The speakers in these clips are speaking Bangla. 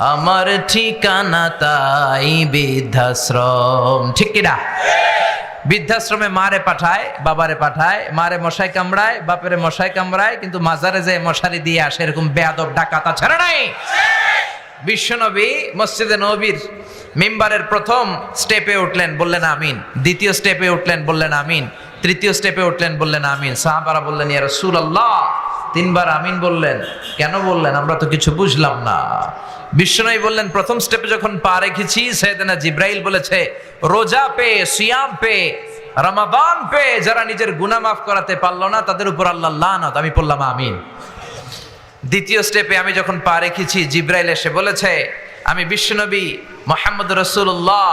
আমার ঠিকানা তাই বৃদ্ধাশ্রম। ঠিক কিনা? বৃদ্ধাশ্রমে মারে পাঠায়, বাবারে পাঠায়, মারে মশাই কামড়ায়, বাপেরে মশাই কামড়ায়, কিন্তু মাজারে যে মশারি দিয়ে আসে, এরকম বেয়াদব, ডাকাতা ছাড়া নাই? বিশ্বনবী মসজিদে নবীর মেম্বারের প্রথম স্টেপে উঠলেন, বললেন আমিন। দ্বিতীয় স্টেপে উঠলেন, বললেন আমিন। তৃতীয় স্টেপে উঠলেন, বললেন আমিন। সাহাবারা বললেন, ইয়া রাসূলুল্লাহ। তিনবার আমিন বললেন, কেন বললেন? আমরা তো কিছু বুঝলাম না। বিশ্বনবী বললেন, প্রথম স্টেপে যখন পা রেখেছি সেদিনা জিব্রাইল বলেছে, রোজা পে, সিয়াম পে, রমাদান পে, যারা নিজের গুনাহ মাফ করাতে পারল না, তাদের উপর আল্লাহ লানত। আমি বললাম আমিন। দ্বিতীয় স্টেপে আমি যখন পা রেখেছি, জিব্রাইল এসে বলেছে, আমি বিশ্বনবী মোহাম্মদ রসুল্লাহ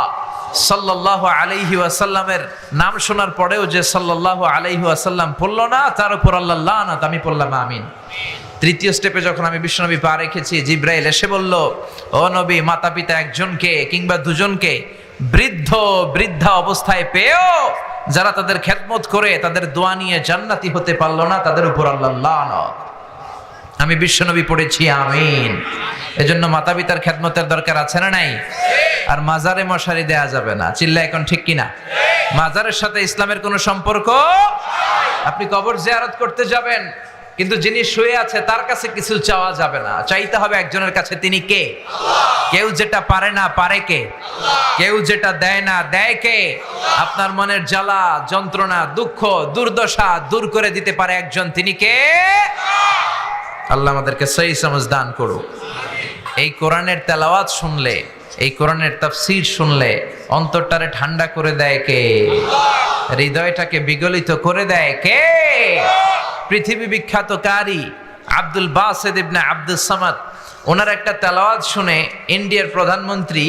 সাল্লাহ আলাইহি ওয়াসাল্লামের নাম শোনার পরেও যে সাল্লাহ আলাইহি ওয়াসাল্লাম পড়ল না, তার উপর আল্লাহ লানত আমি পড়লাম, আমিন। তৃতীয় স্টেপে যখন আমি বিশ্বনবী পা রেখেছি, জিব্রাইল এসে বলল, ও নবী মাতা পিতা একজনকে কিংবা দুজনকে বৃদ্ধ, বৃদ্ধা অবস্থায় পেয়েও যারা তাদের খেদমত করে, তাদের দোয়া নিয়ে জান্নাতি হতে পারল না, তাদের উপর আল্লাহ লানত। আমি বিশ্বনবী পড়েছি, আমিন। এজন্য মাতা পিতার খেদমতের দরকার আছে না নাই? আর মাজারে মশারি দেয়া যাবে না। চিল্লা এখন ঠিক কিনা? মাজারের সাথে ইসলামের কোনো সম্পর্ক? আপনি কবর জিয়ারত করতে যাবেন, কিন্তু যিনি শুয়ে আছে তার কাছে কিছু চাওয়া যাবে না। চাইতে হবে একজনের কাছে, তিনি কে? কেউ যেটা পারে না, পারে কে? কেউ যেটা দেয় না, দেয় কে? আপনার মনের জ্বালা, যন্ত্রণা, দুঃখ, দুর্দশা দূর করে দিতে পারে একজন, তিনি কে? আল্লাহ আমাদেরকে সেই সমজ দান করুক। এই কোরআনের তেলাওয়াত শুনলে এই কোরআনের তাফসির শুনলে অন্তরটারে ঠান্ডা করে দেয় কে? হৃদয়টাকে বিগলিত করে দেয় কে? পৃথিবী বিখ্যাত কারি, আব্দুল বাসেদ ইবনে আব্দুল সামাদ। ওনার একটা তেলাওয়াত শুনে ইন্ডিয়ার প্রধানমন্ত্রী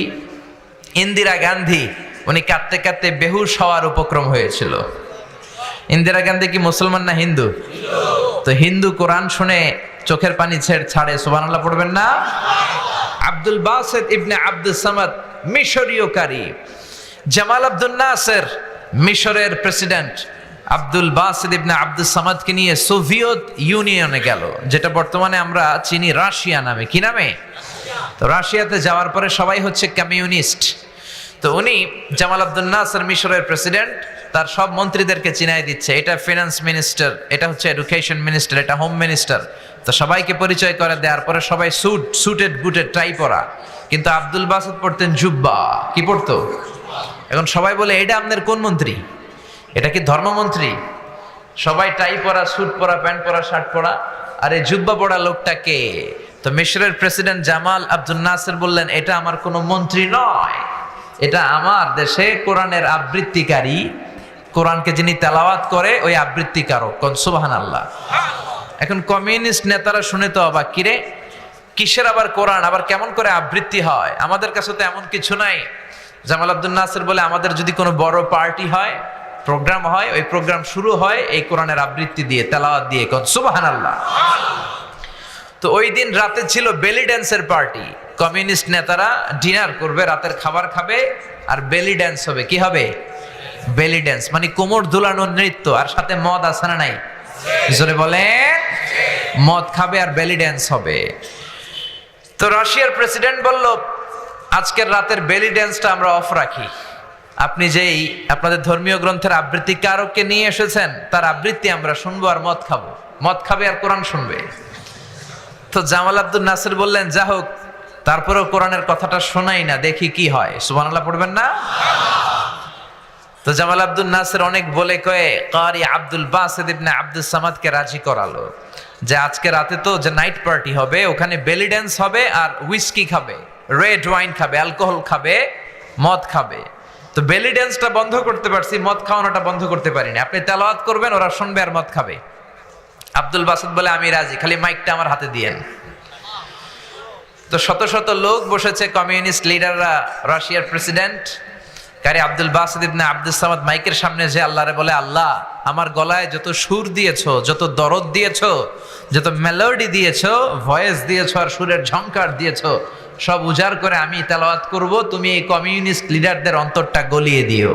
ইন্দিরা গান্ধী, উনি কাঁদতে কাঁদতে বেহুশ হওয়ার উপক্রম হয়েছিল। ইন্দিরা গান্ধী কি মুসলমান না হিন্দু? তো হিন্দু কোরআন শুনে চোখের পানি ছেড় ছাড়ে, সুবহানাল্লাহ পড়বেন না? আব্দুল বাসেদ ইবনে আব্দুল সামাদ মিশরীয় কারি জামাল আব্দুল নাসের মিশরের president. Abdul Basit ibn Abdul সামাদকে নিয়ে সোভিয়েত ইউনিয়নে গেল, যেটা বর্তমানে আমরা চিনি রাশিয়া নামে। কি নামে? তো রাশিয়াতে যাওয়ার পরে সবাই হচ্ছে কমিউনিস্ট। তো উনি জামাল আব্দুল নাসের মিশরের প্রেসিডেন্ট, তার সব মন্ত্রীদেরকে চিনাই দিচ্ছে। এটা ফিনান্স মিনিস্টার, এটা হচ্ছে এডুকেশন মিনিস্টার, এটা হোম মিনিস্টার। তো সবাইকে পরিচয় করে দেওয়ার পরে সবাই স্যুট সুটেড বুটেড টাই পরা। কিন্তু আব্দুল বাসুদ পড়তেন জুব্বা। কি পড়তো? এখন সবাই বলে, এটা আপনার কোন মন্ত্রী? এটা কি ধর্মমন্ত্রী? সবাই টাই পরা স্যুট পরা প্যান্ট পরা শার্ট পরা। আর এই জুব্বা পড়া লোকটাকে তো মিশরের প্রেসিডেন্ট জামাল আব্দুল নাসের বললেন, এটা আমার কোনো মন্ত্রী নয়। এটা আমার দেশে কোরআনের আবৃত্তিকারী। কোরআনকে যিনি তেলাওয়াত করে, ওই আবৃত্তিকারক। সুবাহান আল্লাহ এখন কমিউনিস্ট নেতারা শুনে তো অবাক, কিরে? কিসের আবার কোরআন? আবার কেমন করে আবৃত্তি হয়? আমাদের কাছে তো এমন কিছু নাই। জামাল আব্দুল নাসের বলে, আমাদের যদি কোনো বড় পার্টি হয়, প্রোগ্রাম হয়, ওই প্রোগ্রাম শুরু হয় এই কোরআনের আবৃত্তি দিয়ে, তেলাওয়াত দিয়ে, কোন সুবাহান আল্লাহ তো ওই দিন রাতে ছিল বেলি ড্যান্সের পার্টি। কমিউনিস্ট নেতারা ডিনার করবে, রাতের খাবার খাবে, আর বেলি ড্যান্স হবে। কি হবে? বেলি ড্যান্স মানে কোমর দুলানোর নৃত্য, আর সাথে মদ আছে না নাই? জোরে বলে মদ খাবে আর বেলি ড্যান্স হবে। তো রাশিয়ার প্রেসিডেন্ট বলল, আজকের রাতের বেলি ড্যান্সটা আমরা অফ রাখি। আপনি যেই আপনাদের ধর্মীয় গ্রন্থের আবৃত্তি কারককে নিয়ে এসেছেন, তার আবৃত্তি আমরা শুনব আর মদ খাব। মদ খাবে আর কোরআন শুনবে। তো জামাল আব্দুল নাসির বললেন যা হোক তারপরেও কোরআনের কথাটা শোনাই না, দেখি কি হয়। সুবহানাল্লাহ পড়বেন না? তো জামাল আব্দুল নাসির অনেক বলে কয়ে, কারি আব্দুল বাসিদ ইবনে আব্দুল সামাদকে রাজি করালো। যে আজকে রাতে তো যে নাইট পার্টি হবে, ওখানে বেলি ড্যান্স হবে আর উইস্কি খাবে, রেড ওয়াইন খাবে, অ্যালকোহল খাবে, মদ খাবে। তো বেলি ড্যান্সটা বন্ধ করতে পারছি, মদ খাওয়ানোটা বন্ধ করতে পারিনি। আপনি তেলাওয়াত করবেন, ওরা শুনবে আর মদ খাবে। আব্দুল বাসুদ বলে, আমি রাজি, খালি মাইকটা আমার হাতে দিয়েন। তো শত শত লোক বসেছে, কমিউনিস্ট লিডাররা, রাশিয়ার president Qari Abdul Basit ibn Abdul Samad মাইকের সামনে যে আল্লাহরে বলে, আল্লাহ, আমার গলায় যত সুর দিয়েছ, যত দরদ দিয়েছ, যত মেলোডি দিয়েছ ভয়েস দিয়েছ আর সুরের ঝংকার দিয়েছ, সব উজাড় করে আমি তেলাওয়াত করব, তুমি এই কমিউনিস্ট লিডারদের অন্তরটা গলিয়ে দিও।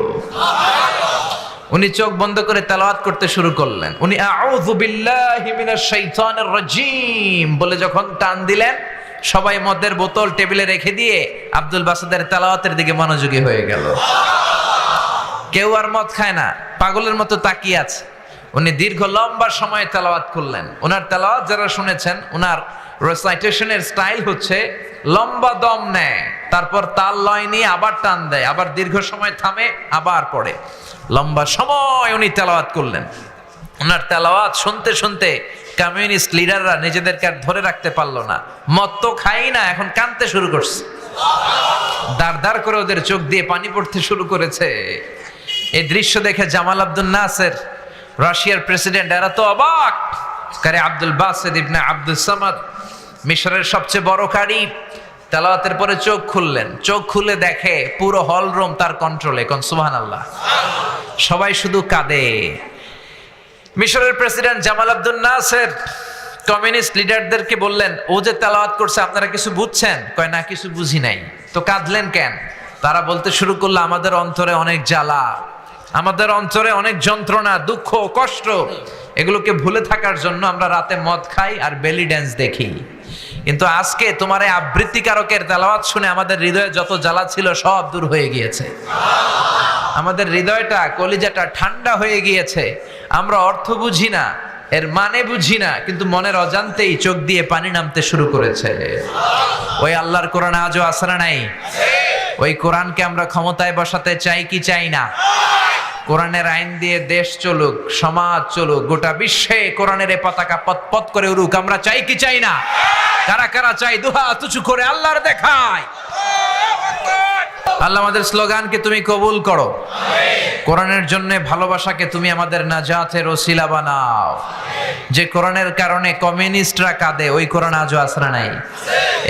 উনি চোখ বন্ধ করে তেলাওয়াত করতে শুরু করলেন। উনি, আউযু বিল্লাহি মিনাশ শাইতানির রাজিম, বলে যখন টান দিলেন সবাই মদের বোতল টেবিলে রেখে দিয়ে আব্দুল বাসাদের তেলাওয়াতের দিকে মনোযোগী হয়ে গেল। কেউ আর মদ খায় না, পাগলের মতো তাকিয়ে আছে। উনি দীর্ঘ লম্বা সময় তেলাওয়াত করলেন। ওনার তেলাওয়াত যারা শুনেছেন ওনার রেসাইটেশনের স্টাইল হচ্ছে লম্বা দম নেয়, তারপর তাল লয় নিয়ে আবার টান দেয়, আবার দীর্ঘ সময় থামে, আবার পড়ে। লম্বা সময় উনি তেলাওয়াত করলেন। ওনার তেলাওয়াত শুনতে শুনতে কমিউনিস্ট লিডাররা নিজেদেরকে আর ধরে রাখতে পারল না। মদ তো খাই না, এখন কানতে শুরু করছে। দাঁড় দাঁড় করে ওদের চোখ দিয়ে পানি পড়তে শুরু করেছে। এই দৃশ্য দেখে জামাল আব্দুল নাসের, রাশিয়ার প্রেসিডেন্ট, এরা তো অবাক। কারে আব্দুল বাসেদ ইবনে আব্দুল সামাদ, মিশরের সবচেয়ে বড় কারি। তেলাওয়াতের পরে চোখ খুললেন। চোখ খুলে দেখে পুরো হল রুম তার কন্ট্রোলে কোন সুবহান আল্লাহ সবাই শুধু কাঁদে। মিশরের president Jamal Abdul Nasser communist লিডারদেরকে বললেন, ও যে তেলাওয়াত করছে, আপনারা কিছু বুঝছেন? কয়, না, কিছু বুঝি নাই। তো কাঁদলেন কেন? তারা বলতে শুরু করল, আমাদের অন্তরে অনেক জ্বালা, আমাদের অন্তরে অনেক যন্ত্রণা, দুঃখ, কষ্ট। এগুলোকে ভুলে থাকার জন্য আমরা রাতে মদ খাই আর বেলি ড্যান্স দেখি। কিন্তু আজকে তোমার এই আবৃত্তিকারকের তেলাওয়াত শুনে আমাদের হৃদয়ে যত জ্বালা ছিল, সব দূর হয়ে গিয়েছে। আমাদের হৃদয়টা, কলিজাটা ঠান্ডা হয়ে গিয়েছে। আমরা অর্থ বুঝি না, এর মানে বুঝি না, কিন্তু মনের অজান্তেই চোখ দিয়ে পানি নামতে শুরু করেছে। ওই আল্লাহর কোরআন আজও আসরা নাই? ওই কোরআনকে আমরা ক্ষমতায় বসাতে চাই কি চাই না? কোরআনের আইন দিয়ে দেশ চলুক, সমাজ চলুক, গোটা বিশ্বে কোরআনের পতাকা পথ করে উড়ুক, আমরা চাই কি চাই না? কারা কারা চাই দুহা তুচু করে আল্লাহর দেখায়? আল্লাহ আমাদের স্লোগানকে তুমি কবুল করো। কোরআনের জন্য ভালোবাসাকে তুমি আমাদের নাজাতের ওসিলা বানাও। যে কোরআনের কারণে কমিউনিস্টরা কাঁদে, ওই কোরআন আজও আসরা নাই।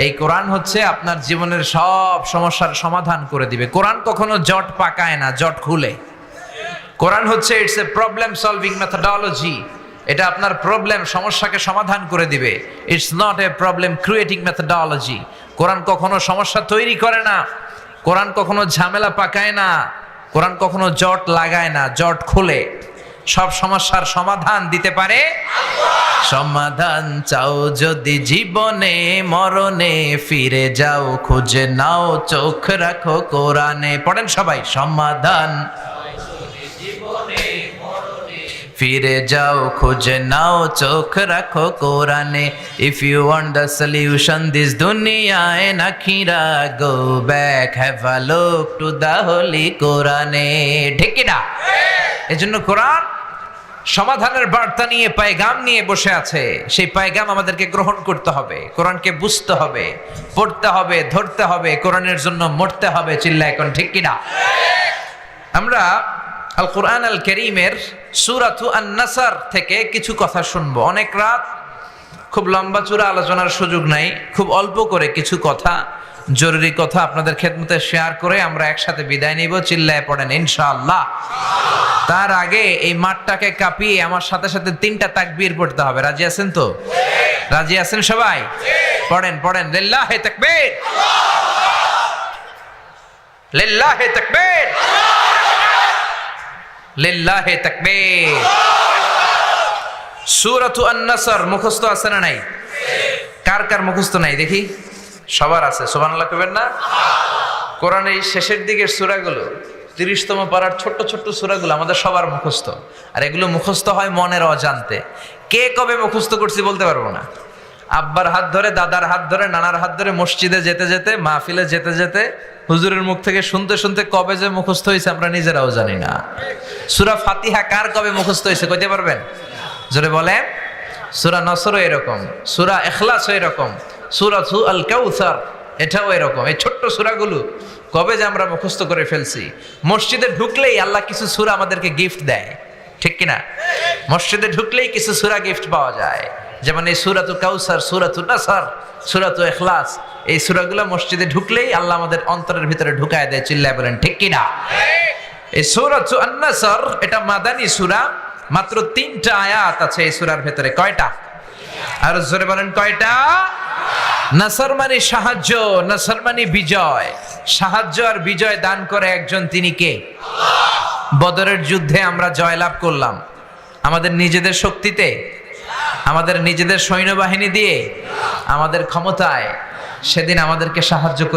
এই কোরআন হচ্ছে আপনার জীবনের সব সমস্যার সমাধান করে দিবে। কোরআন কখনো জট পাকায় না, জট খুলে। কোরআন হচ্ছে it's a problem solving methodology এটা আপনার প্রবলেম সমস্যাকে সমাধান করে দিবে। It's not a problem creating methodology কোরআন কখনো সমস্যা তৈরি করে না। কোরআন কখনো ঝামেলা পাকায় না, কোরআন কখনো জট লাগায় না, জট খুলে। সব সমস্যার সমাধান দিতে পারে? সমাধান চাও যদি জীবনে, মরণে ফিরে যাও, খুঁজে নাও, চোখ রাখো কোরআনে। পড়েন সবাই, সমাধান। ফিরে যাও, খুঁজে নাও, চোখ রাখো কোরআনে। If you want the solution this দুনিয়ায় না নাখিরা go back have a look to the holy কোরআনে। ঠিক না এজন্য কোরআন সমাধানের বার্তা নিয়ে, পায়গাম নিয়ে বসে আছে। সেই পায়গাম আমাদেরকে গ্রহণ করতে হবে। কোরআনকে বুঝতে হবে, পড়তে হবে, ধরতে হবে, কোরআনের জন্য মরতে হবে চিল্লা এখন ঠিক কিনা? আমরা আল কোরআন আল করিমের সুরাতু আন নাসার থেকে কিছু কথা শুনব। অনেক রাত, খুব লম্বা চূড়া আলোচনার সুযোগ নাই, খুব অল্প করে কিছু কথা, জরুরি কথা আপনাদের খেদমতে শেয়ার করে আমরা একসাথে বিদায় নিব, চিল্লায় পড়েন, ইনশাআল্লাহ। তার আগে এই মাঠটাকে কাঁপিয়ে আমার সাথে সাথে তিনটা তাকবীর পড়তে হবে। রাজি আছেন তো? রাজি আছেন সবাই? পড়েন পড়েন। লিল্লাহে তাকবীর! লিল্লাহে তাকবীর! লিল্লাহে তাকবীর। সূরাতু আন-নাসর, মুখস্থ আছে না নাই? কার কার মুখস্থ নাই দেখি? সবার আছে, সুবহানাল্লাহ কইবেন না? কোরআনের শেষের দিকের সূরাগুলো, তিরিশতম পাড়ার ছোট্ট ছোট্ট সূরাগুলো আমাদের সবার মুখস্থ। আর এগুলো মুখস্থ হয় মনের অজান্তে। কে কবে মুখস্থ করছি বলতে পারব না। আব্বার হাত ধরে, দাদার হাত ধরে, নানার হাত ধরে মসজিদে যেতে যেতে, মাহফিলে যেতে যেতে হুজুরের মুখ থেকে শুনতে শুনতে কবে যে মুখস্থ হয়েছে আমরা নিজেরাও জানি না। সুরা ফাতিহা কার কবে মুখস্থ হয়েছে কইতে পারবেন? জোরে বলেন। সুরা নসরও এরকম, সুরা এখলাস এরকম, সুরা সু আল কাউসার, এটাও এরকম। এই ছোট্ট সুরাগুলো কবে যে আমরা মুখস্থ করে ফেলছি? মসজিদে ঢুকলেই আল্লাহ কিছু সুরা আমাদেরকে গিফট দেয়, ঠিক কিনা? মসজিদে ঢুকলেই কিছু সুরা গিফট পাওয়া যায়। যেমন এই সুরাতু কাউসার, সুরাতু নাসার, সুরাতু এখলাস এই সুরাগুলো মসজিদে ঢুকলেই আল্লাহ আমাদের অন্তরের ভিতরে ঢুকায় দেয়, চিল্লায় বলেন, ঠিক কিনা? এই সুরাতু আন্নাসার, এটা মাদানী সুরা, মাত্র তিনটা আয়াত আছে এই সুরার ভেতরে, কয়টা? আর জোরে বলেন, কয়টা? নাসার মানে সাহায্য, নাসার মানে বিজয়। সাহায্য আর বিজয় দান করে একজন তিনি কে? বদরের যুদ্ধে আমরা জয়লাভ করলাম। আমাদের নিজেদের শক্তিতে আমাদের নিজেদের সৈন্যবাহিনী দিয়ে আমাদের ক্ষমতায় সেদিন আমাদেরকে সাহায্য করে